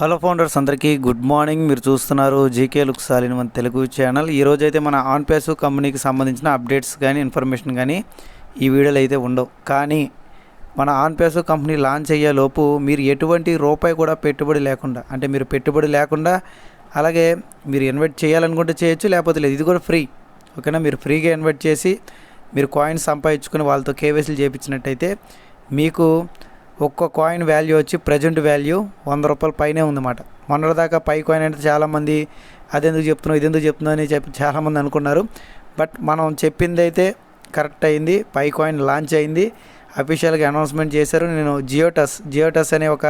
Hello founders అందరికీ good morning. మీరు చూస్తున్నారు జీకే లుక్ సాలిన్ మన తెలుగు ఛానల్ ఈరోజు అయితే మన ఆన్పేస్ కంపెనీకి సంబంధించిన అప్డేట్స్ కానీ ఇన్ఫర్మేషన్ కానీ ఈ వీడియోలు అయితే ఉండవు. కానీ మన ఆన్పేస్ కంపెనీ లాంచ్ అయ్యే లోపు మీరు ఎటువంటి రూపాయి కూడా పెట్టుబడి లేకుండా అంటే మీరు పెట్టుబడి లేకుండా అలాగే మీరు ఇన్వెస్ట్ చేయాలనుకుంటే చేయొచ్చు లేకపోతే లేదు. ఇది కూడా ఫ్రీ. ఓకేనా? మీరు ఫ్రీగా ఇన్వెస్ట్ చేసి మీరు కాయిన్స్ సంపాదించుకుని వాళ్ళతో కేవైసీలు చేయించినట్టయితే మీకు ఒక్క కాయిన్ వాల్యూ వచ్చి ప్రజెంట్ వాల్యూ వంద రూపాయల పైనే ఉందన్నమాట. మొన్నటిదాకా పై కాయిన్ అంటే చాలామంది అదెందుకు చెప్తున్నావు ఇదెందుకు చెప్తున్నావు అని చెప్పి చాలామంది అనుకున్నారు. బట్ మనం చెప్పింది అయితే కరెక్ట్ అయింది. పై కాయిన్ లాంచ్ అయింది. అఫీషియల్గా అనౌన్స్మెంట్ చేశారు. నేను జియోటస్ జియోటస్ అనే ఒక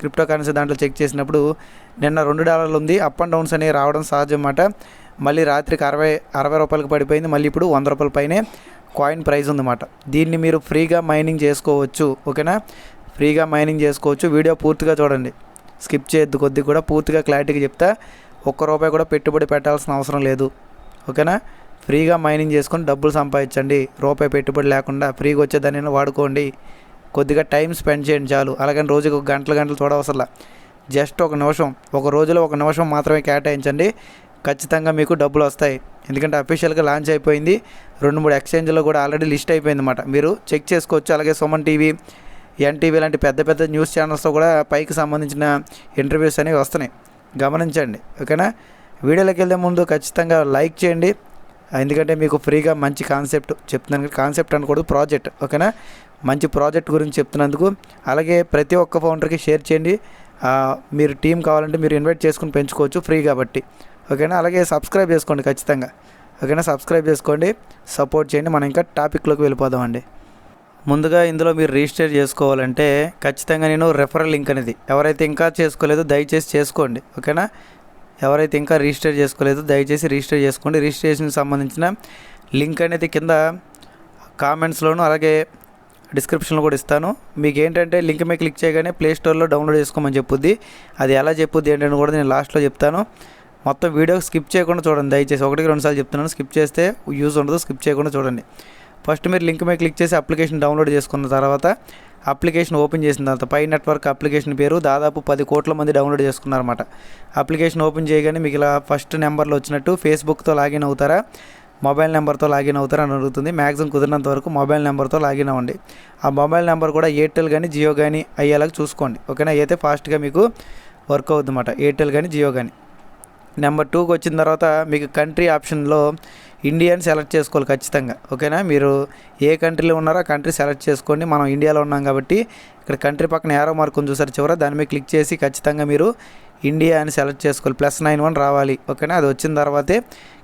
క్రిప్టో కరెన్సీ దాంట్లో చెక్ చేసినప్పుడు నిన్న రెండు డాలర్లు ఉంది. అప్ అండ్ డౌన్స్ అనేవి రావడం సహజం అన్నమాట మళ్ళీ రాత్రికి అరవై అరవై రూపాయలకు పడిపోయింది. మళ్ళీ ఇప్పుడు వంద రూపాయల పైనే కాయిన్ ప్రైస్ ఉందన్నమాట. దీన్ని మీరు ఫ్రీగా మైనింగ్ చేసుకోవచ్చు. ఓకేనా ఫ్రీగా మైనింగ్ చేసుకోవచ్చు. వీడియో పూర్తిగా చూడండి. స్కిప్ చేయొద్దు. కొద్దిగా కూడా పూర్తిగా క్లారిటీగా చెప్తా. ఒక్క రూపాయి కూడా పెట్టుబడి పెట్టాల్సిన అవసరం లేదు. ఓకేనా? ఫ్రీగా మైనింగ్ చేసుకొని డబ్బులు సంపాదించండి. రూపాయి పెట్టుబడి లేకుండా ఫ్రీగా వచ్చేదాన్ని వాడుకోండి. కొద్దిగా టైం స్పెండ్ చేయండి చాలు. అలాగని రోజుకి ఒక గంటలు గంటలు చూడవసరం జస్ట్ ఒక నిమిషం. ఒక రోజులో ఒక నిమిషం మాత్రమే కేటాయించండి. ఖచ్చితంగా మీకు డబ్బులు వస్తాయి. ఎందుకంటే అఫీషియల్గా లాంచ్ అయిపోయింది. రెండు మూడు ఎక్స్చేంజ్లో కూడా ఆల్రెడీ లిస్ట్ అయిపోయింది అనమాట మీరు చెక్ చేసుకోవచ్చు. అలాగే సుమన్ టీవీ ఎన్టీవీ లాంటి పెద్ద పెద్ద న్యూస్ ఛానల్స్లో కూడా పైకి సంబంధించిన ఇంటర్వ్యూస్ అనేవి వస్తున్నాయి. గమనించండి ఓకేనా? వీడియోలోకి వెళ్తే ముందు ఖచ్చితంగా లైక్ చేయండి. ఎందుకంటే మీకు ఫ్రీగా మంచి కాన్సెప్ట్ చెప్తున్నాను కాన్సెప్ట్ అనకూడదు ప్రాజెక్ట్ ఓకేనా? మంచి ప్రాజెక్ట్ గురించి చెప్తున్నందుకు అలాగే ప్రతి ఒక్క ఫౌండర్కి షేర్ చేయండి. మీరు టీం కావాలంటే మీరు ఇన్వైట్ చేసుకుని పెంచుకోవచ్చు ఫ్రీ కాబట్టి ఓకేనా? అలాగే సబ్స్క్రైబ్ చేసుకోండి ఖచ్చితంగా ఓకేనా? సబ్స్క్రైబ్ చేసుకోండి సపోర్ట్ చేయండి. మనం ఇంకా టాపిక్లోకి వెళ్ళిపోదామండి. ముందుగా ఇందులో మీరు రిజిస్టర్ చేసుకోవాలంటే ఖచ్చితంగా నేను రెఫరల్ లింక్ అనేది. ఎవరైతే ఇంకా చేసుకోలేదో దయచేసి చేసుకోండి. ఓకేనా? ఎవరైతే ఇంకా రిజిస్టర్ చేసుకోలేదో దయచేసి రిజిస్టర్ చేసుకోండి. రిజిస్ట్రేషన్కి సంబంధించిన లింక్ అనేది కింద కామెంట్స్లోను అలాగే డిస్క్రిప్షన్లో కూడా ఇస్తాను. మీకు ఏంటంటే లింక్ మీద క్లిక్ చేయగానే ప్లే స్టోర్లో డౌన్లోడ్ చేసుకోమని చెప్పుద్ది. అది ఎలా చెప్పుద్ది ఏంటని కూడా నేను లాస్ట్లో చెప్తాను. మొత్తం వీడియో స్కిప్ చేయకుండా చూడండి. దయచేసి ఒకటికి రెండుసార్లు చెప్తున్నాను. స్కిప్ చేస్తే యూజ్ ఉండదు. స్కిప్ చేయకుండా చూడండి. ఫస్ట్ మీరు లింక్ మీద క్లిక్ చేసి అప్లికేషన్ డౌన్లోడ్ చేసుకున్న తర్వాత అప్లికేషన్ ఓపెన్ చేసిన తర్వాత పై నెట్వర్క్ అప్లికేషన్ పేరు దాదాపు పది కోట్ల మంది డౌన్లోడ్ చేసుకున్నారన్నమాట. అప్లికేషన్ ఓపెన్ చేయగానే మీకు ఇలా ఫస్ట్ నెంబర్లో వచ్చినట్టు ఫేస్బుక్తో లాగిన్ అవుతారా? మొబైల్ నెంబర్తో లాగిన్ అవుతారా అని అడుగుతుంది. మ్యాక్సిమం కుదిరినంత వరకు మొబైల్ నెంబర్తో లాగిన్ అవ్వండి. ఆ మొబైల్ నెంబర్ కూడా ఎయిర్టెల్ కానీ జియో కానీ అయ్యేలాగా చూసుకోండి. ఓకేనా? అయితే ఫాస్ట్గా మీకు వర్క్ అవుతుందన్నమాట. ఎయిర్టెల్ కానీ జియో కానీ నెంబర్ టూకి వచ్చిన తర్వాత మీకు కంట్రీ ఆప్షన్లో ఇండియాని సెలెక్ట్ చేసుకోవాలి ఖచ్చితంగా. ఓకేనా? మీరు ఏ కంట్రీలో ఉన్నారో ఆ కంట్రీ సెలెక్ట్ చేసుకోండి. మనం ఇండియాలో ఉన్నాం కాబట్టి ఇక్కడ కంట్రీ పక్కన ఏరో మార్క్ ఉంది చూసారు చివర. దాని మీద క్లిక్ చేసి ఖచ్చితంగా మీరు ఇండియా అని సెలెక్ట్ చేసుకోవాలి. ప్లస్ నైన్ వన్ రావాలి. ఓకేనా? అది వచ్చిన తర్వాతే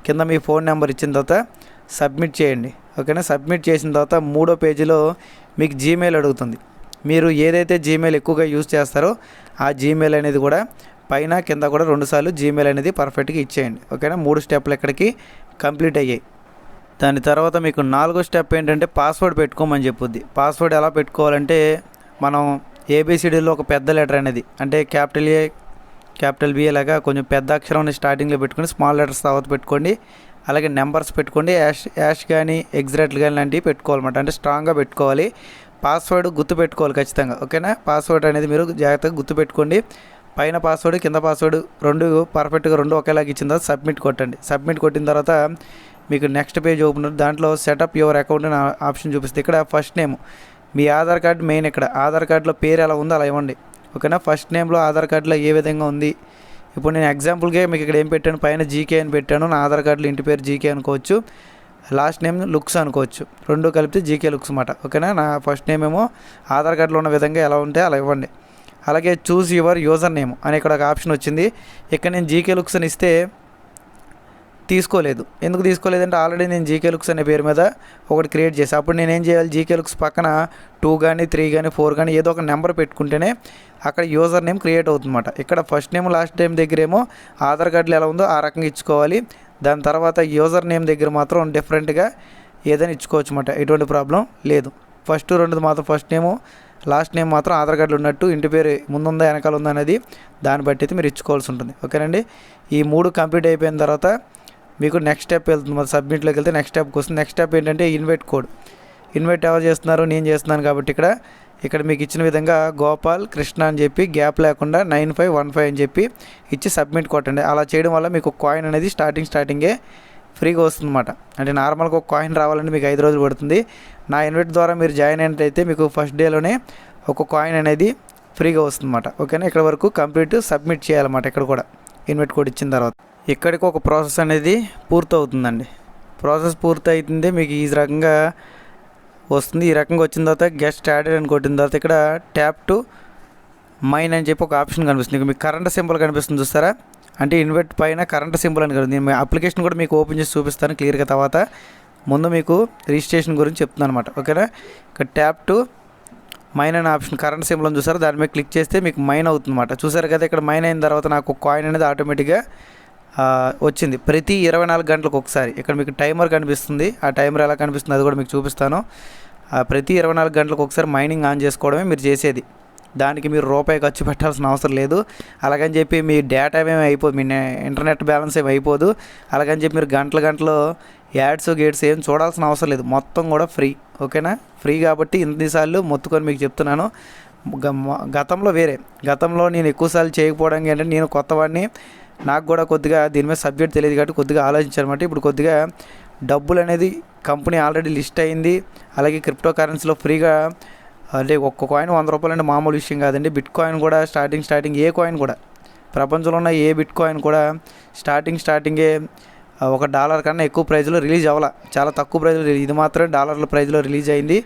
కింద మీ ఫోన్ నెంబర్ ఇచ్చిన తర్వాత సబ్మిట్ చేయండి. ఓకేనా? సబ్మిట్ చేసిన తర్వాత మూడో పేజీలో మీకు జీమెయిల్ అడుగుతుంది. మీరు ఏదైతే జీమెయిల్ ఎక్కువగా యూజ్ చేస్తారో ఆ జీమెయిల్ అనేది కూడా పైన కింద కూడా రెండుసార్లు జీమెయిల్ అనేది పర్ఫెక్ట్గా ఇచ్చేయండి. ఓకేనా? మూడు స్టెప్లు ఇక్కడికి కంప్లీట్ అయ్యాయి. దాని తర్వాత మీకు నాలుగో స్టెప్ ఏంటంటే పాస్వర్డ్ పెట్టుకోమని చెప్పుద్ది. పాస్వర్డ్ ఎలా పెట్టుకోవాలంటే మనం ఏబిసిడీలో ఒక పెద్ద లెటర్ అనేది అంటే క్యాపిటల్ ఏ క్యాపిటల్ బి లాగా కొంచెం పెద్ద అక్షరం స్టార్టింగ్లో పెట్టుకొని స్మాల్ లెటర్స్ తర్వాత పెట్టుకోండి. అలాగే నెంబర్స్ పెట్టుకోండి. యాష్ యాష్ కానీ ఎగ్జాక్ట్లు కానీ లాంటివి పెట్టుకోవాలన్నమాట. అంటే స్ట్రాంగ్గా పెట్టుకోవాలి. పాస్వర్డ్ గుర్తు పెట్టుకోవాలి ఖచ్చితంగా. ఓకేనా? పాస్వర్డ్ అనేది మీరు జాగ్రత్తగా గుర్తు పెట్టుకోండి. పైన పాస్వర్డ్ కింద పాస్వర్డ్ రెండు పర్ఫెక్ట్గా రెండు ఒకేలాగా ఇచ్చిన తర్వాత సబ్మిట్ కొట్టండి. సబ్మిట్ కొట్టిన తర్వాత మీకు నెక్స్ట్ పేజ్ ఓపెన్ దాంట్లో సెటప్ యువర్ అకౌంట్ అని ఆప్షన్ చూపిస్తుంది. ఇక్కడ ఫస్ట్ నేమ్ మీ ఆధార్ కార్డ్ మెయిన్ ఇక్కడ. ఆధార్ కార్డులో పేరు ఎలా ఉందో అలా ఇవ్వండి. ఓకేనా? ఫస్ట్ నేమ్లో ఆధార్ కార్డులో ఏ విధంగా ఉంది? ఇప్పుడు నేను ఎగ్జాంపుల్గా మీకు ఇక్కడ ఏం పెట్టాను? పైన జీకే అని పెట్టాను. నా ఆధార్ కార్డులో ఇంటి పేరు జీకే అనుకోవచ్చు. లాస్ట్ నేమ్ లుక్స్ అనుకోవచ్చు. రెండు కలిపితే జీకే లుక్స్ అన్నమాట. ఓకేనా? నా ఫస్ట్ నేమ్ ఏమో ఆధార్ కార్డులో ఉన్న విధంగా ఎలా ఉంటే అలా ఇవ్వండి. అలాగే చూస్ యువర్ యూజర్ నేమ్ అని ఇక్కడ ఒక ఆప్షన్ వచ్చింది. ఇక్కడ నేను జీకే లుక్స్ అని ఇస్తే తీసుకోలేదు. ఎందుకు తీసుకోలేదంటే ఆల్రెడీ నేను జీకే లుక్స్ అనే పేరు మీద ఒకటి క్రియేట్ చేసాను అప్పుడు నేను ఏం చేయాలి? జీకే లుక్స్ పక్కన టూ కానీ త్రీ కానీ ఫోర్ కానీ ఏదో ఒక నెంబర్ పెట్టుకుంటేనే అక్కడ యూజర్ నేమ్ క్రియేట్ అవుతుందన్నమాట. ఇక్కడ ఫస్ట్ నేమ్ లాస్ట్ నేమ్ దగ్గరేమో ఆధార్ కార్డులో ఎలా ఉందో ఆ రకంగా ఇచ్చుకోవాలి. దాని తర్వాత యూజర్ నేమ్ దగ్గర మాత్రం డిఫరెంట్గా ఏదైనా ఇచ్చుకోవచ్చు అన్నమాట ఎటువంటి ప్రాబ్లం లేదు. ఫస్ట్ రెండు మాత్రం ఫస్ట్ నేము లాస్ట్ నేమ్ మాత్రం ఆధార్ కార్డులో ఉన్నట్టు ఇంటి పేరు ముందుందా వెనకాల ఉందా అనేది దాన్ని బట్టి అయితే మీరు ఇచ్చుకోవాల్సి ఉంటుంది. ఓకేనండి? ఈ మూడు కంప్లీట్ అయిపోయిన తర్వాత మీకు నెక్స్ట్ స్టెప్ వెళ్తుంది. మరి సబ్మిట్లోకి వెళ్తే నెక్స్ట్ స్టెప్కి వస్తుంది. నెక్స్ట్ స్టెప్ ఏంటంటే ఇన్వైట్ కోడ్ ఇన్వైట్ ఎవరు చేస్తున్నారు? నేను చేస్తున్నాను కాబట్టి ఇక్కడ ఇక్కడ మీకు ఇచ్చిన విధంగా గోపాల్ కృష్ణ అని చెప్పి గ్యాప్ లేకుండా నైన్ ఫైవ్ వన్ ఫైవ్ అని చెప్పి ఇచ్చి సబ్మిట్ కొట్టండి. అలా చేయడం వల్ల మీకు కాయిన్ అనేది స్టార్టింగ్ స్టార్టింగే ఫ్రీగా వస్తుందన్నమాట. అంటే నార్మల్గా ఒక కాయిన్ రావాలంటే మీకు ఐదు రోజులు పడుతుంది. నా ఇన్వెట్ ద్వారా మీరు జాయిన్ అయినట్లయితే మీకు ఫస్ట్ డేలోనే ఒక కాయిన్ అనేది ఫ్రీగా వస్తుందన్నమాట. ఓకేనా? ఇక్కడ వరకు కంప్లీట్ సబ్మిట్ చేయాలన్నమాట ఇక్కడ కూడా. ఇన్వెట్ కోడ్ ఇచ్చిన తర్వాత. ఇక్కడికి ఒక ప్రాసెస్ అనేది పూర్తవుతుందండి. ప్రాసెస్ పూర్తయితుంది మీకు ఈ రకంగా వస్తుంది. ఈ రకంగా వచ్చిన తర్వాత గెస్ట్ యాడెడ్ అని కొట్టిన తర్వాత ఇక్కడ ట్యాప్ టు మైన్ అని చెప్పి ఒక ఆప్షన్ కనిపిస్తుంది. మీకు కరెంట్ సింబల్ కనిపిస్తుంది చూస్తారా? అంటే ఇన్వర్ట్ పైన కరెంట్ సింబల్ అని కనిపిస్తుంది. అప్లికేషన్ కూడా మీకు ఓపెన్ చేసి చూపిస్తాను క్లియర్గా తర్వాత. ముందు మీకు రిజిస్ట్రేషన్ గురించి చెప్తున్నాను అనమాట ఓకేనా? ఇక్కడ ట్యాప్ టు మైన్ అనే ఆప్షన్ కరెంట్ సింబల్ చూసారు? దాని మీద క్లిక్ చేస్తే మీకు మైన్ అవుతుందన్నమాట. చూసారు కదా ఇక్కడ మైన్ అయిన తర్వాత నాకు కాయిన్ అనేది ఆటోమేటిక్గా వచ్చింది. ప్రతి ఇరవై నాలుగు గంటలకు ఒకసారి. ఇక్కడ మీకు టైమర్ కనిపిస్తుంది. ఆ టైమర్ ఎలా కనిపిస్తుంది అది కూడా మీకు చూపిస్తాను. ఆ, ప్రతి ఇరవై నాలుగు గంటలకు ఒకసారి మైనింగ్ ఆన్ చేసుకోవడమే మీరు చేసేది. దానికి మీరు రూపాయి ఖర్చు పెట్టాల్సిన అవసరం లేదు. అలాగని చెప్పి మీ డేటా ఏమి అయిపోదు మీ ఇంటర్నెట్ బ్యాలెన్స్ ఏమి అయిపోదు. అలాగని చెప్పి మీరు గంటల గంటలు యాడ్స్ గేట్స్ ఏం చూడాల్సిన అవసరం లేదు. మొత్తం కూడా ఫ్రీ. ఓకేనా? ఫ్రీ కాబట్టి ఇన్నిసార్లు మొత్తుకొని మీకు చెప్తున్నాను. గ- గతంలో వేరే. గతంలో నేను ఎక్కువసార్లు చేయకపోవడానికి ఏంటంటే నేను కొత్తవాడిని నాకు కూడా కొద్దిగా దీని మీద సబ్జెక్ట్ తెలియదు కాబట్టి కొద్దిగా ఆలోచించానమాట ఇప్పుడు కొద్దిగా డబ్బులు అనేది కంపెనీ ఆల్రెడీ లిస్ట్ అయింది. అలాగే క్రిప్టో కరెన్సీలో ఫ్రీగా అంటే ఒక్క కాయిన్ వంద రూపాయలు అంటే మామూలు విషయం కాదండి. బిట్ కాయిన్ కూడా స్టార్టింగ్ స్టార్టింగ్ ఏ కాయిన్ కూడా ప్రపంచంలో ఉన్న ఏ బిట్ కాయిన్ కూడా స్టార్టింగ్ స్టార్టింగే ఒక డాలర్ కన్నా ఎక్కువ ప్రైజ్లో రిలీజ్ అవ్వాల. చాలా తక్కువ ప్రైజ్లో ఇది మాత్రమే డాలర్ల ప్రైజ్లో రిలీజ్ అయింది.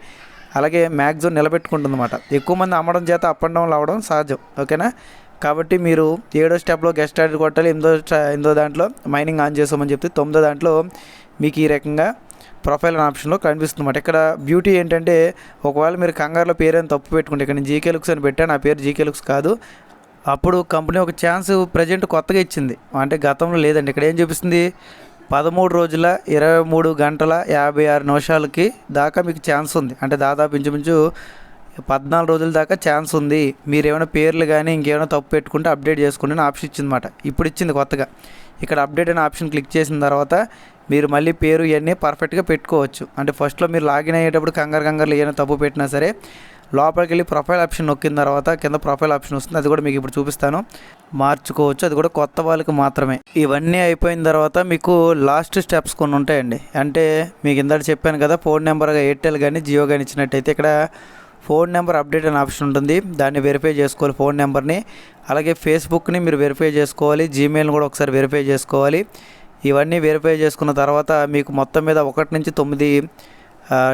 అలాగే మ్యాక్సిమం నిలబెట్టుకుంటుందన్నమాట. ఎక్కువ మంది అమ్మడం చేత అప్ అండ్ డౌన్లు అవ్వడం సహజం. ఓకేనా కాబట్టి మీరు ఏడో స్టెప్లో గెస్ట్ ఆర్డర్ కొట్టాలి ఎనిమిదో ఎనిమిదో దాంట్లో మైనింగ్ ఆన్ చేసామని చెప్తే తొమ్మిదో దాంట్లో మీకు ఈ రకంగా ప్రొఫైల్ అనే ఆప్షన్లో కనిపిస్తుంది అన్నమాట ఇక్కడ బ్యూటీ ఏంటంటే ఒకవేళ మీరు కంగారులో పేరు తప్పు పెట్టుకుంటే ఇక్కడ నేను జీకే లుక్స్ అని పెట్టాను నా పేరు జీకే లుక్స్ కాదు. అప్పుడు కంపెనీ ఒక ఛాన్స్ ప్రజెంట్ కొత్తగా ఇచ్చింది. అంటే గతంలో లేదండి. ఇక్కడ ఏం చూపిస్తుంది? పదమూడు రోజుల ఇరవై మూడు గంటల యాభై ఆరు నిమిషాలకి దాకా మీకు ఛాన్స్ ఉంది. అంటే దాదాపు ఇంచుమించు పద్నాలుగు రోజుల దాకా ఛాన్స్ ఉంది. మీరు ఏమైనా పేర్లు కానీ ఇంకేమైనా తప్పు పెట్టుకుంటే అప్డేట్ చేసుకుంటే ఆప్షన్ ఆప్షన్ ఇచ్చిందన్నమాట. ఇప్పుడు ఇచ్చింది కొత్తగా. ఇక్కడ అప్డేట్ అనే ఆప్షన్ క్లిక్ చేసిన తర్వాత మీరు మళ్ళీ పేరు ఇవన్నీ పర్ఫెక్ట్గా పెట్టుకోవచ్చు. అంటే ఫస్ట్లో మీరు లాగిన్ అయ్యేటప్పుడు కంగారు కంగారులు ఏమైనా తప్పు పెట్టినా సరే లోపలికి వెళ్ళి ప్రొఫైల్ ఆప్షన్ నొక్కిన తర్వాత కింద ప్రొఫైల్ ఆప్షన్ వస్తుంది. అది కూడా మీకు ఇప్పుడు చూపిస్తాను. మార్చుకోవచ్చు. అది కూడా కొత్త వాళ్ళకి మాత్రమే. ఇవన్నీ అయిపోయిన తర్వాత మీకు లాస్ట్ స్టెప్స్ కొన్ని ఉంటాయండి. అంటే మీకు ఇందాక చెప్పాను కదా ఫోన్ నెంబర్గా ఎయిర్టెల్ కానీ జియో కానీ ఇచ్చినట్టయితే ఇక్కడ ఫోన్ నెంబర్ అప్డేట్ అనే ఆప్షన్ ఉంటుంది. దాన్ని వెరిఫై చేసుకోవాలి ఫోన్ నెంబర్ని అలాగే ఫేస్బుక్ని మీరు వెరిఫై చేసుకోవాలి. జీమెయిల్ని కూడా ఒకసారి వెరిఫై చేసుకోవాలి. ఇవన్నీ వెరిఫై చేసుకున్న తర్వాత మీకు మొత్తం మీద ఒకటి నుంచి తొమ్మిది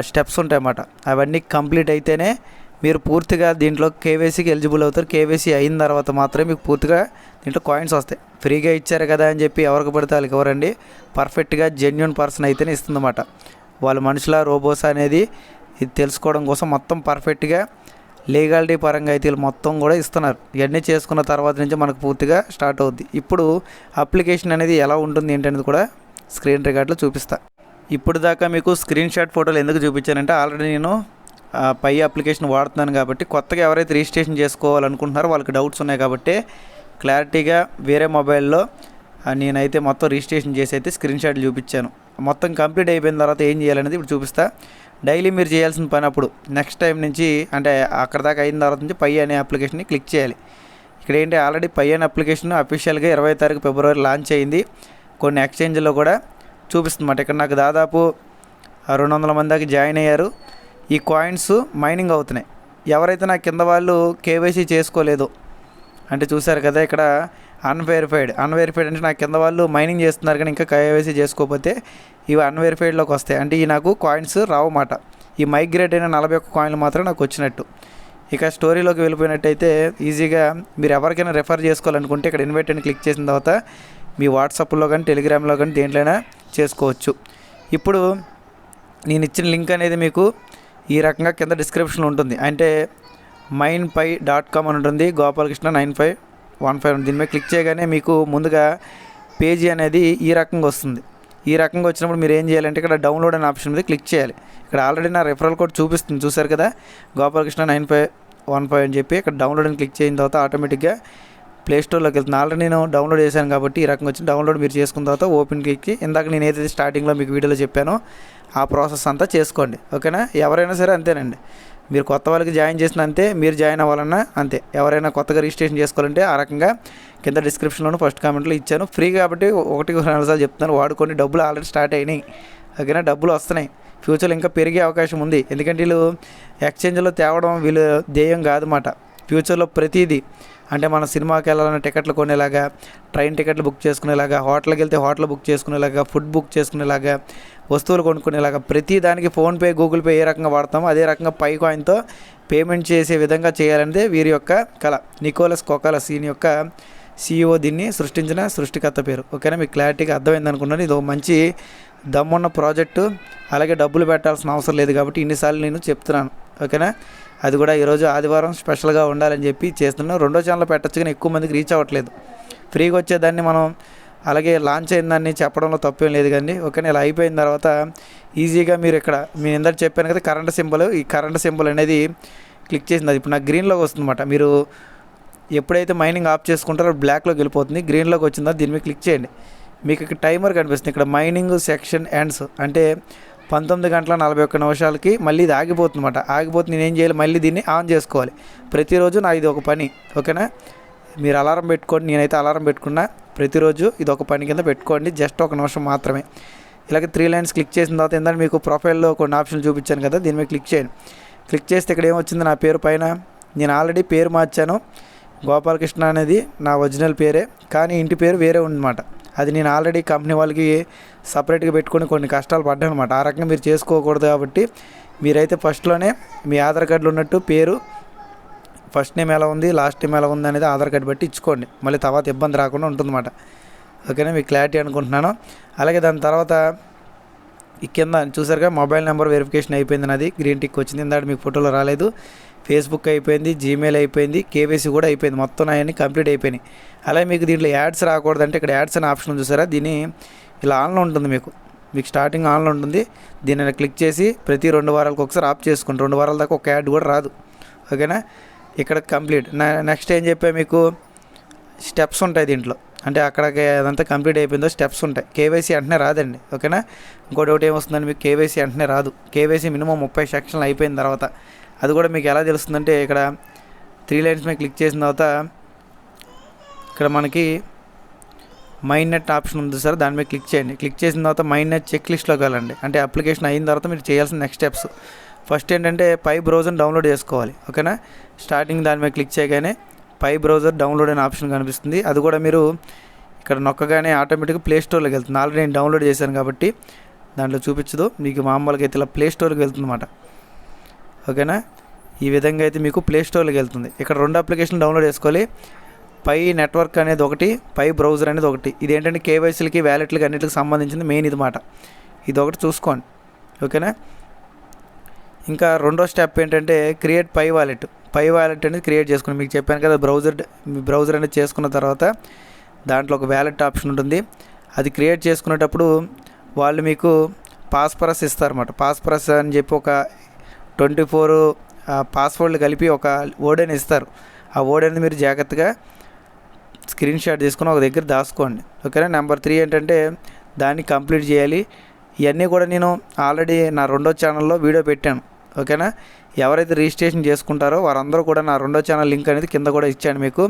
స్టెప్స్ ఉంటాయన్నమాట. అవన్నీ కంప్లీట్ అయితేనే మీరు పూర్తిగా దీంట్లో కేవైసీకి ఎలిజిబుల్ అవుతారు. కేవైసీ అయిన తర్వాత మాత్రమే మీకు పూర్తిగా దీంట్లో కాయిన్స్ వస్తాయి. ఫ్రీగా ఇచ్చారు కదా అని చెప్పి ఎవరికి పడితే వాళ్ళకి ఎవరండి పర్ఫెక్ట్గా జెన్యున్ పర్సన్ అయితేనే ఇస్తుందన్నమాట. వాళ్ళ మనుషుల రోబోస్ అనేది ఇది తెలుసుకోవడం కోసం మొత్తం పర్ఫెక్ట్గా లీగాలిటీ పరంగా అయితే వీళ్ళు మొత్తం కూడా ఇస్తున్నారు. ఇవన్నీ చేసుకున్న తర్వాత నుంచి మనకు పూర్తిగా స్టార్ట్ అవుద్ది. ఇప్పుడు అప్లికేషన్ అనేది ఎలా ఉంటుంది ఏంటనేది కూడా స్క్రీన్ రికార్డులో చూపిస్తా. ఇప్పుడు దాకా మీకు స్క్రీన్ షాట్ ఫోటోలు ఎందుకు చూపించానంటే ఆల్రెడీ నేను పై అప్లికేషన్ వాడుతున్నాను కాబట్టి కొత్తగా ఎవరైతే రిజిస్ట్రేషన్ చేసుకోవాలనుకుంటున్నారో వాళ్ళకి డౌట్స్ ఉన్నాయి కాబట్టి క్లారిటీగా వేరే మొబైల్లో నేనైతే మొత్తం రిజిస్ట్రేషన్ చేసి అయితే స్క్రీన్ షాట్లు చూపించాను. మొత్తం కంప్లీట్ అయిపోయిన తర్వాత ఏం చేయాలనేది ఇప్పుడు చూపిస్తా. డైలీ మీరు చేయాల్సిన పని అప్పుడు నెక్స్ట్ టైం నుంచి అంటే అక్కడ దాకా అయిన తర్వాత నుంచి పై అనే అప్లికేషన్ని క్లిక్ చేయాలి. ఇక్కడ ఏంటి ఆల్రెడీ పై అనే అప్లికేషన్ అఫీషియల్గా ఇరవై తారీఖు ఫిబ్రవరి లాంచ్ అయింది. కొన్ని ఎక్స్చేంజ్లో కూడా చూపిస్తుందన్నమాట. ఇక్కడ నాకు దాదాపు రెండు వందల మంది దాకా జాయిన్ అయ్యారు. ఈ కాయిన్స్ మైనింగ్ అవుతున్నాయి. ఎవరైతే నా కింద వాళ్ళు కేవైసీ చేసుకోలేదు అంటే చూశారు కదా ఇక్కడ అన్వెరిఫైడ్. అన్వెరిఫైడ్ అంటే నా కింద వాళ్ళు మైనింగ్ చేస్తున్నారు కానీ ఇంకా కేవైసీ చేసుకోకపోతే ఇవి అన్వెరిఫైడ్లోకి వస్తాయి. అంటే ఈ నాకు కాయిన్స్ రావన్నమాట ఈ మైగ్రేట్ అయిన నలభై ఒక్క కాయిన్లు మాత్రం నాకు వచ్చినట్టు. ఇక స్టోరీలోకి వెళ్ళిపోయినట్టయితే ఈజీగా మీరు ఎవరికైనా రెఫర్ చేసుకోవాలనుకుంటే ఇక్కడ ఇన్వైట్ అని క్లిక్ చేసిన తర్వాత మీ వాట్సాప్లో కానీ టెలిగ్రామ్లో కానీ దేంట్లోనైనా చేసుకోవచ్చు. ఇప్పుడు నేను ఇచ్చిన లింక్ అనేది మీకు ఈ రకంగా కింద డిస్క్రిప్షన్ ఉంటుంది. అంటే మైన్ పై డాట్ కామ్ అని ఉంటుంది. Gopalakrishna nine five one five దీని మీద క్లిక్ చేయగానే మీకు ముందుగా పేజీ అనేది ఈ రకంగా వస్తుంది. ఈ రకంగా వచ్చినప్పుడు మీరు ఏం చేయాలంటే ఇక్కడ డౌన్లోడ్ అనే ఆప్షన్ మీద క్లిక్ చేయాలి. ఇక్కడ ఆల్రెడీ నా రెఫరల్ కోడ్ చూపిస్తుంది చూసారు కదా? Gopalakrishna nine five one five అని చెప్పి ఇక్కడ డౌన్లోడ్ అని క్లిక్ చేసిన తర్వాత ఆటోమేటిక్గా ప్లేస్టోర్లోకి వెళ్తుంది. ఆల్రెడీ నేను డౌన్లోడ్ చేశాను కాబట్టి ఈ రకంగా వచ్చి డౌన్లోడ్ మీరు చేసుకున్న తర్వాత ఓపెన్ క్లిక్కి ఇందాక నేను ఏదైతే స్టార్టింగ్లో మీకు వీడియోలో చెప్పానో ఆ ప్రాసెస్ అంతా చేసుకోండి. ఓకేనా? ఎవరైనా సరే అంతేనండి. మీరు కొత్త వాళ్ళకి జాయిన్ చేసిన అంతే మీరు జాయిన్ అవ్వాలన్నా అంతే. ఎవరైనా కొత్తగా రిజిస్ట్రేషన్ చేసుకోవాలంటే ఆ రకంగా కింద డిస్క్రిప్షన్లోనూ ఫస్ట్ కామెంట్లో ఇచ్చాను. ఫ్రీ కాబట్టి ఒకటి రెండు సార్లు చెప్తున్నాను. వాడుకోండి. డబ్బులు ఆల్రెడీ స్టార్ట్ అయినాయి. ఓకేనా? డబ్బులు వస్తున్నాయి. ఫ్యూచర్లో ఇంకా పెరిగే అవకాశం ఉంది. ఎందుకంటే వీళ్ళు ఎక్స్చేంజ్లో తేవడం వీళ్ళు ధ్యేయం కాదన్నమాట. ఫ్యూచర్లో ప్రతిదీ. అంటే మన సినిమాకి వెళ్ళాలన్న టికెట్లు కొనేలాగా ట్రైన్ టికెట్లు బుక్ చేసుకునేలాగా హోటల్కి వెళ్తే హోటల్ బుక్ చేసుకునేలాగా ఫుడ్ బుక్ చేసుకునేలాగా వస్తువులు కొనుక్కునేలాగా ప్రతి దానికి ఫోన్పే గూగుల్ పే ఏ రకంగా వాడతామో అదే రకంగా పై కాయిన్తో పేమెంట్ చేసే విధంగా చేయాలనేదే వీరి యొక్క కళ. నికోలస్ కొకాలస్ సీన్ యొక్క సీఈఓ దీన్ని సృష్టించిన సృష్టికర్త పేరు. ఓకేనా? మీకు క్లారిటీగా అర్థమైంది అనుకున్నాను ఇది ఒక మంచి దమ్మున్న ప్రాజెక్టు. అలాగే డబ్బులు పెట్టాల్సిన అవసరం లేదు కాబట్టి ఇన్నిసార్లు నేను చెప్తున్నాను. ఓకేనా? అది కూడా ఈరోజు ఆదివారం స్పెషల్గా ఉండాలని చెప్పి చేస్తున్నాను రెండో ఛానల్ పెట్టచ్చు కానీ ఎక్కువ మందికి రీచ్ అవ్వట్లేదు. ఫ్రీగా వచ్చేదాన్ని మనం అలాగే లాంచ్ అయిన చెప్పడంలో తప్పేం లేదు కానీ ఒకవేళ ఇలా అయిపోయిన తర్వాత ఈజీగా మీరు ఇక్కడ మీరు ఇందాక చెప్పాను కదా కరెంట్ సింబల్ ఈ కరెంట్ సింబల్ అనేది క్లిక్ చేసింది. అది ఇప్పుడు నాకు గ్రీన్లోకి వస్తుందన్నమాట. మీరు ఎప్పుడైతే మైనింగ్ ఆఫ్ చేసుకుంటారో బ్లాక్లోకి వెళ్ళిపోతుంది. గ్రీన్లోకి వచ్చిందో దీని మీద క్లిక్ చేయండి. మీకు ఇక్కడ టైమర్ కనిపిస్తుంది. ఇక్కడ మైనింగ్ సెక్షన్ ఎండ్స్ అంటే పంతొమ్మిది గంటల నలభై ఒక్క నిమిషాలకి మళ్ళీ ఇది ఆగిపోతుందన్నమాట. ఆగిపోతే నేను ఏం చేయాలి? మళ్ళీ దీన్ని ఆన్ చేసుకోవాలి. ప్రతిరోజు నా ఇది ఒక పని ఓకేనా? మీరు అలారం పెట్టుకోండి. నేనైతే అలారం పెట్టుకున్నా ప్రతిరోజు ఇది ఒక పని కింద పెట్టుకోండి. జస్ట్ ఒక నిమిషం మాత్రమే. ఇలాగే త్రీ లైన్స్ క్లిక్ చేసిన తర్వాత ఏంటంటే మీకు ప్రొఫైల్లో కొన్ని ఆప్షన్లు చూపించాను కదా దీని మీద క్లిక్ చేయండి. క్లిక్ చేస్తే ఇక్కడ ఏమొచ్చింది? నా పేరు పైన. నేను ఆల్రెడీ పేరు మార్చాను. గోపాలకృష్ణ అనేది నా ఒరిజినల్ పేరే. కానీ ఇంటి పేరు వేరే ఉందన్నమాట. అది నేను ఆల్రెడీ కంపెనీ వాళ్ళకి సపరేట్గా పెట్టుకొని కొన్ని కష్టాలు పడ్డాను అనమాట ఆ రకంగా మీరు చేసుకోకూడదు కాబట్టి మీరైతే ఫస్ట్లోనే మీ ఆధార్ కార్డులో ఉన్నట్టు పేరు ఫస్ట్ నేమ్ ఎలా ఉంది లాస్ట్ నేమ్ ఎలా ఉంది అనేది ఆధార్ కార్డు బట్టి ఇచ్చుకోండి. మళ్ళీ తర్వాత ఇబ్బంది రాకుండా ఉంటుందన్నమాట ఓకేనా? మీకు క్లారిటీ అనుకుంటున్నాను. అలాగే దాని తర్వాత ఈ కింద చూసారుగా మొబైల్ నెంబర్ వెరిఫికేషన్ అయిపోయింది నాది. గ్రీన్ టిక్ వచ్చింది. ఇందాక మీకు ఫోటోలో రాలేదు. ఫేస్బుక్ అయిపోయింది జీమెయిల్ అయిపోయింది కేవైసీ కూడా అయిపోయింది. మొత్తం అవన్నీ కంప్లీట్ అయిపోయినాయి. అలాగే మీకు దీంట్లో యాడ్స్ రాకూడదంటే ఇక్కడ యాడ్స్ అనే ఆప్షన్ చూసారా? దీన్ని ఇలా ఆన్లో ఉంటుంది మీకు. మీకు స్టార్టింగ్ ఆన్లో ఉంటుంది. దీనిని క్లిక్ చేసి ప్రతి రెండు వారాలకు ఒకసారి ఆఫ్ చేసుకోండి. రెండు వారాల దాకా ఒక యాడ్ కూడా రాదు. ఓకేనా ఇక్కడ కంప్లీట్ నెక్స్ట్ ఏం చెప్పా మీకు? స్టెప్స్ ఉంటాయి దీంట్లో. అంటే అక్కడికి అదంతా కంప్లీట్ అయిపోయిందో స్టెప్స్ ఉంటాయి. కేవైసీ అంటనే రాదండి. ఓకేనా ఇంకోటి ఒకటి ఏమొస్తుందండి మీకు కేవైసీ అంటనే రాదు. కేవైసీ మినిమం ముప్పై సెక్షన్లు అయిపోయిన తర్వాత అది కూడా మీకు ఎలా తెలుస్తుందంటే ఇక్కడ త్రీ లైన్స్ మీద క్లిక్ చేసిన తర్వాత ఇక్కడ మనకి మైండ్ నెట్ ఆప్షన్ ఉంది సార్ దాని మీద క్లిక్ చేయండి. క్లిక్ చేసిన తర్వాత మైండ్ నెట్ చెక్ లిస్ట్లోకి వెళ్ళండి. అంటే అప్లికేషన్ అయిన తర్వాత మీరు చేయాల్సిన నెక్స్ట్ స్టెప్స్ ఫస్ట్ ఏంటంటే పై బ్రౌజర్ డౌన్లోడ్ చేసుకోవాలి. ఓకేనా? స్టార్టింగ్ దాని మీద క్లిక్ చేయగానే పై బ్రౌజర్ డౌన్లోడ్ అనే ఆప్షన్ కనిపిస్తుంది. అది కూడా మీరు ఇక్కడ నొక్కగానే ఆటోమేటిక్గా ప్లే స్టోర్లోకి వెళ్తుంది. ఆల్రెడీ నేను డౌన్లోడ్ చేశాను కాబట్టి దాంట్లో చూపించదు. మీకు మామూలుగా అయితే ఇలా ప్లే స్టోర్కి వెళ్తుందనమాట ఓకేనా? ఈ విధంగా అయితే మీకు ప్లే స్టోర్లోకి వెళ్తుంది. ఇక్కడ రెండు అప్లికేషన్ డౌన్లోడ్ చేసుకోవాలి. పై నెట్వర్క్ అనేది ఒకటి పై బ్రౌజర్ అనేది ఒకటి. ఇది ఏంటంటే కేవైసీలకి వ్యాలెట్లకి అన్నిటికి సంబంధించింది మెయిన్ ఇది మాట. ఇది ఒకటి చూసుకోండి. ఓకేనా? ఇంకా రెండో స్టెప్ ఏంటంటే create Pi wallet Pi wallet అనేది క్రియేట్ చేసుకుని మీకు చెప్పాను కదా బ్రౌజర్ బ్రౌజర్ అనేది చేసుకున్న తర్వాత దాంట్లో ఒక వ్యాలెట్ ఆప్షన్ ఉంటుంది. అది క్రియేట్ చేసుకునేటప్పుడు వాళ్ళు మీకు పాస్పరస్ ఇస్తారన్నమాట. పాస్పరస్ అని చెప్పి ఒక ట్వంటీ ఫోర్ పాస్వర్డ్లు కలిపి ఒక ఓడెన్ ఇస్తారు. ఆ ఓడెన్ మీరు జాగ్రత్తగా స్క్రీన్ షాట్ తీసుకుని ఒక దగ్గర దాచుకోండి. ఓకేనా? నెంబర్ త్రీ ఏంటంటే దాన్ని కంప్లీట్ చేయాలి. ఇవన్నీ కూడా నేను ఆల్రెడీ నా రెండో ఛానల్లో వీడియో పెట్టాను. ఓకేనా? ఎవరైతే రిజిస్ట్రేషన్ చేసుకుంటారో వారందరూ కూడా నా రెండో ఛానల్ లింక్ అనేది కింద కూడా ఇచ్చాను మీకు.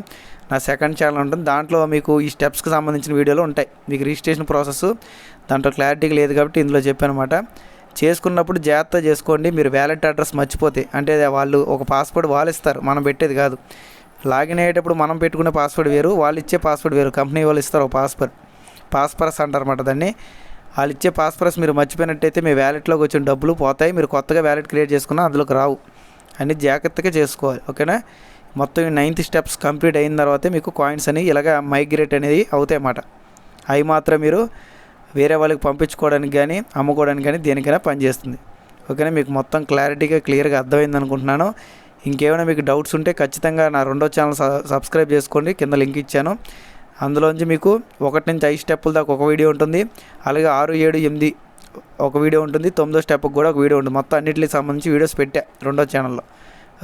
నా సెకండ్ ఛానల్ ఉంటుంది. దాంట్లో మీకు ఈ స్టెప్స్కి సంబంధించిన వీడియోలు ఉంటాయి. మీకు రిజిస్ట్రేషన్ ప్రాసెస్ దాంట్లో క్లారిటీగా లేదు కాబట్టి ఇందులో చెప్పాను అనమాట చేసుకున్నప్పుడు జాగ్రత్త చేసుకోండి. మీరు వ్యాలెట్ అడ్రస్ మర్చిపోతే అంటే వాళ్ళు ఒక పాస్వర్డ్ వాళ్ళు ఇస్తారు. మనం పెట్టేది కాదు. లాగిన్ అయ్యేటప్పుడు మనం పెట్టుకునే పాస్వర్డ్ వేరు వాళ్ళు ఇచ్చే పాస్వర్డ్ వేరు. కంపెనీ వాళ్ళు ఇస్తారు ఒక పాస్వర్డ్. పాస్పరస్ అంటారన్నమాట దాన్ని. వాళ్ళు ఇచ్చే పాస్పరస్ మీరు మర్చిపోయినట్టయితే మీ వ్యాలెట్లోకి వచ్చిన డబ్బులు పోతాయి. మీరు కొత్తగా వ్యాలెట్ క్రియేట్ చేసుకున్నా అందులోకి రావు. అన్ని జాగ్రత్తగా చేసుకోవాలి. ఓకేనా? మొత్తం ఈ నైన్త్ స్టెప్స్ కంప్లీట్ అయిన తర్వాతే మీకు కాయిన్స్ అని ఇలాగ మైగ్రేట్ అనేది అవుతాయి అన్నమాట. అవి మాత్రం మీరు వేరే వాళ్ళకి పంపించుకోవడానికి కానీ అమ్ముకోవడానికి కానీ దేనికైనా పనిచేస్తుంది ఓకేనా? మీకు మొత్తం క్లారిటీగా క్లియర్గా అర్థమైంది అనుకుంటున్నాను. ఇంకేమైనా మీకు డౌట్స్ ఉంటే ఖచ్చితంగా నా రెండో ఛానల్ సబ్స్క్రైబ్ చేసుకోండి. కింద లింక్ ఇచ్చాను. అందులోంచి మీకు ఒకటి నుంచి ఐదు స్టెప్పుల దాకా ఒక వీడియో ఉంటుంది. అలాగే ఆరు ఏడు ఎనిమిది ఒక వీడియో ఉంటుంది. తొమ్మిదో స్టెప్కి కూడా ఒక వీడియో ఉంటుంది. మొత్తం అన్నింటికి సంబంధించి వీడియోస్ పెట్టా రెండో ఛానల్లో.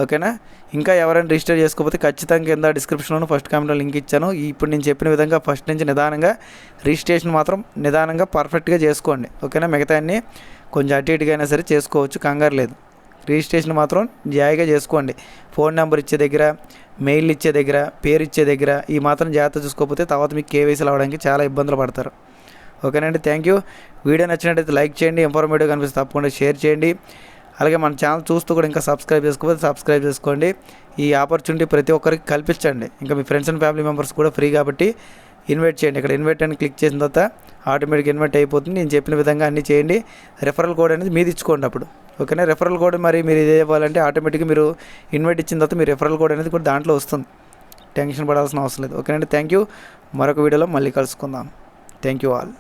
ఓకేనా? ఇంకా ఎవరైనా రిజిస్టర్ చేసుకోకపోతే ఖచ్చితంగా కింద డిస్క్రిప్షన్లో ఫస్ట్ కామెంట్లో లింక్ ఇచ్చాను. ఇప్పుడు నేను చెప్పిన విధంగా ఫస్ట్ నుంచి నిదానంగా రిజిస్ట్రేషన్ మాత్రం నిదానంగా పర్ఫెక్ట్గా చేసుకోండి. ఓకేనా? మిగతా అన్నీ కొంచెం అటు ఇటుగా అయినా సరే చేసుకోవచ్చు. కంగారు లేదు. రిజిస్ట్రేషన్ మాత్రం జాయిగా చేసుకోండి. ఫోన్ నెంబర్ ఇచ్చే దగ్గర మెయిల్ ఇచ్చే దగ్గర పేరు ఇచ్చే దగ్గర ఈ మాత్రం జాగ్రత్త చూసుకోకపోతే తర్వాత మీకు కేవైసీలు అవ్వడానికి చాలా ఇబ్బందులు పడతారు. ఓకేనండి? Thank you. వీడియో నచ్చినట్టయితే లైక్ చేయండి. ఇన్ఫర్మేటివ్ కనిపిస్తే తప్పకుండా షేర్ చేయండి. అలాగే మన ఛానల్ చూస్తూ కూడా ఇంకా సబ్స్క్రైబ్ చేసుకోకపోతే సబ్స్క్రైబ్ చేసుకోండి. ఈ ఆపర్చునిటీ ప్రతి ఒక్కరికి కల్పించండి. ఇంకా మీ ఫ్రెండ్స్ అండ్ ఫ్యామిలీ మెంబర్స్ కూడా ఫ్రీ కాబట్టి ఇన్వైట్ చేయండి. ఇక్కడ ఇన్వైట్ అని క్లిక్ చేసిన తర్వాత ఆటోమేటిక్ ఇన్వైట్ అయిపోతుంది. నేను చెప్పిన విధంగా అన్నీ చేయండి. రెఫరల్ కోడ్ అనేది మీది ఇచ్చుకోండి అప్పుడు. ఓకేనా? రెఫరల్ కోడ్ మరి మీరు ఇది ఇవ్వాలంటే ఆటోమేటిక్గా మీరు ఇన్వైట్ ఇచ్చిన తర్వాత మీ రెఫరల్ కోడ్ అనేది కూడా దాంట్లో వస్తుంది. టెన్షన్ పడాల్సిన అవసరం లేదు. ఓకేనండి? Thank you. మరొక వీడియోలో మళ్ళీ కలుసుకుందాం. Thank you all.